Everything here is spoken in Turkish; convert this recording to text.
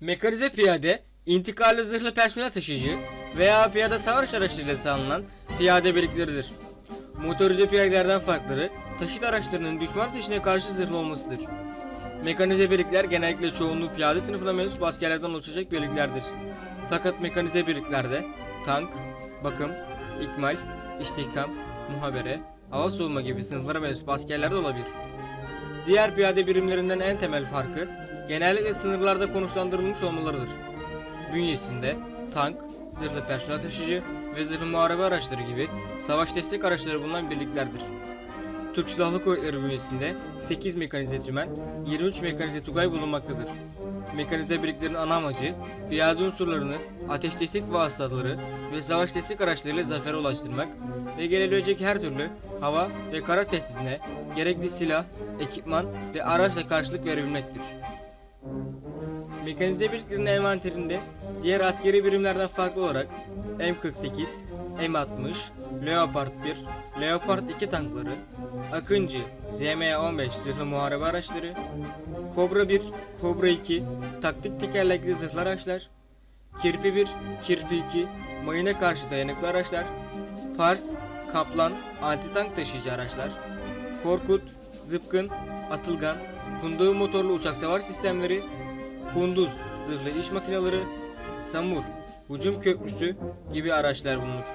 Mekanize piyade, intikalli zırhlı personel taşıyıcı veya piyade savaş araçlarıyla sağlanan piyade birlikleridir. Motorize piyadelerden farkları, taşıt araçlarının düşman ateşine karşı zırhlı olmasıdır. Mekanize birlikler genellikle çoğunluğu piyade sınıfına mensup askerlerden oluşacak birliklerdir. Fakat mekanize birliklerde tank, bakım, ikmal, istihkam, muhabere, hava savunma gibi sınıflara mensup askerler de olabilir. Diğer piyade birimlerinden en temel farkı genellikle sınırlarda konuşlandırılmış olmalarıdır. Bünyesinde tank, zırhlı personel taşıyıcı ve zırhlı muharebe araçları gibi savaş destek araçları bulunan birliklerdir. Türk Silahlı Kuvvetleri bünyesinde 8 mekanize tümen, 23 mekanize tugay bulunmaktadır. Mekanize birliklerin ana amacı, piyade unsurlarını ateş destek vasıtaları ve savaş destek araçlarıyla zafere ulaştırmak ve gelebilecek her türlü hava ve kara tehdidine gerekli silah, ekipman ve araçla karşılık verebilmektir. Mekanize birliklerin envanterinde diğer askeri birimlerden farklı olarak M48, M60, Leopard 1, Leopard 2 tankları, Akıncı, ZM-15 zırhlı muharebe araçları, Kobra 1, Kobra 2 taktik tekerlekli zırhlı araçlar, Kirpi 1, Kirpi 2 mayına karşı dayanıklı araçlar, Pars, Kaplan anti-tank taşıyıcı araçlar, Korkut, Zıpkın, Atılgan, Kundağı motorlu uçak savar sistemleri, Kunduz zırhlı iş makineleri, Samur, hücum köprüsü gibi araçlar bulunur.